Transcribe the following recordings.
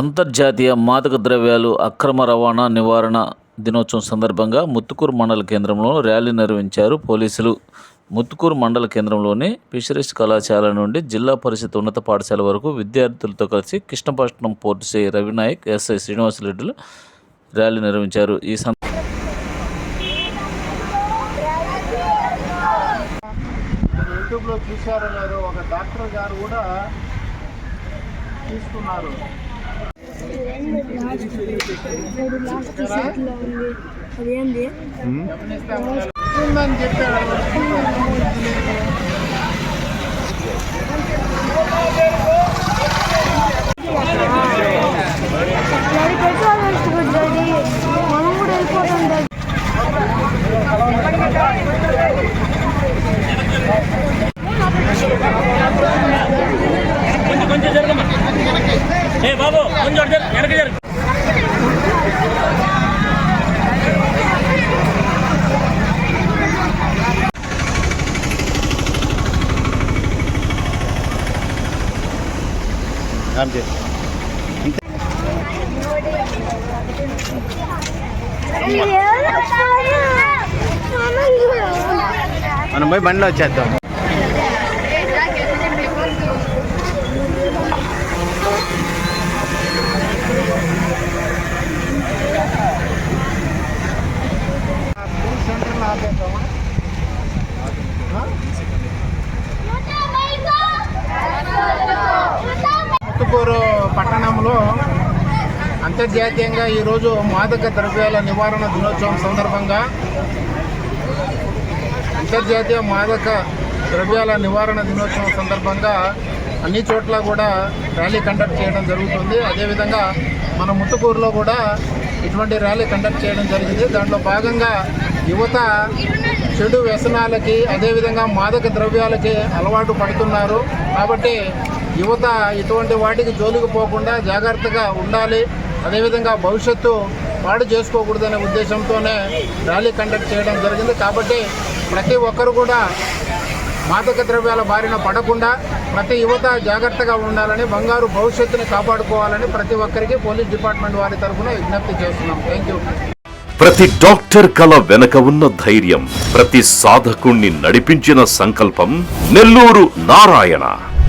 అంతర్జాతీయ మాదక ద్రవ్యాలు అక్రమ రవాణా నివారణ దినోత్సవం సందర్భంగా ముత్తుకూరు మండల కేంద్రంలో ర్యాలీ నిర్వహించారు పోలీసులు. ముత్తుకూరు మండల కేంద్రంలోని ఫిషరీస్ కళాశాల నుండి జిల్లా పరిషత్ ఉన్నత పాఠశాల వరకు విద్యార్థులతో కలిసి కృష్ణపట్నం పోర్టు శ్రీ రవినాయక్ ఎస్ఐ శ్రీనివాసరెడ్డిలు ర్యాలీ నిర్వహించారు. ఈ సం యూట్యూబ్లో చూశారో లేదో ఒక డాక్టర్ గారు కూడా తీసుకున్నారు. అదేంది చెప్పాడు మనం కూడా వెళ్ళిపోతుంది మనం పోయి బండిలో వచ్చేద్దాం. ముత్తుకూరు పట్టణంలో అంతర్జాతీయంగా ఈరోజు మాదక ద్రవ్యాల నివారణ దినోత్సవం సందర్భంగా అంతర్జాతీయ మాదక ద్రవ్యాల నివారణ దినోత్సవం సందర్భంగా అన్ని చోట్ల కూడా ర్యాలీ కండక్ట్ చేయడం జరుగుతుంది. అదేవిధంగా మన ముత్తుకూరులో కూడా ఇటువంటి ర్యాలీ కండక్ట్ చేయడం జరిగింది. దాంట్లో భాగంగా యువత చెడు వ్యసనాలకి అదేవిధంగా మాదక ద్రవ్యాలకి అలవాటు పడుతున్నారు. కాబట్టి యువత ఇటువంటి వాటికి జోలికి పోకుండా జాగ్రత్తగా ఉండాలి. అదేవిధంగా భవిష్యత్తు పాడు చేసుకోకూడదనే ఉద్దేశంతోనే ర్యాలీ కండక్ట్ చేయడం జరిగింది. కాబట్టి ప్రతి ఒక్కరు కూడా మాదక ద్రవ్యాల బారిన పడకుండా ప్రతి యువత జాగ్రత్తగా ఉండాలని బంగారు భవిష్యత్తుని కాపాడుకోవాలని ప్రతి ఒక్కరికి పోలీస్ డిపార్ట్మెంట్ వారి తరఫున విజ్ఞప్తి చేస్తున్నాం. Thank you. ప్రతి డాక్టర్ కల వెనక ఉన్న ధైర్యం ప్రతి సాధకుణ్ణి నడిపించిన సంకల్పం నెల్లూరు నారాయణ.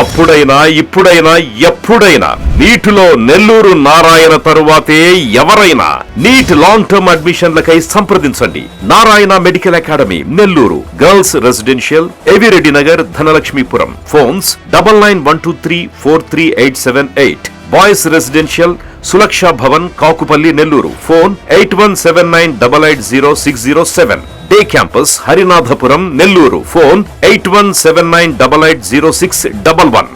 అప్పుడైనా ఇప్పుడైనా ఎప్పుడైనా. నీటిలో నెల్లూరు నారాయణ తరువాతే ఎవరైనా నీట్ లాంగ్ టర్మ్ అడ్మిషన్లకై సంప్రదించండి. Narayana medical academy Nellore. Girls residential Evireddy Nagar Dhanalakshmipuram. Phones double nine one two three four three eight seven eight. Boys residential Sulaksha Bhavan Kakupalli Nellore. Phone eight one seven nine double eight zero six zero seven. Day campus Harinathapuram Nellore phone eight one seven nine double eight zero six double one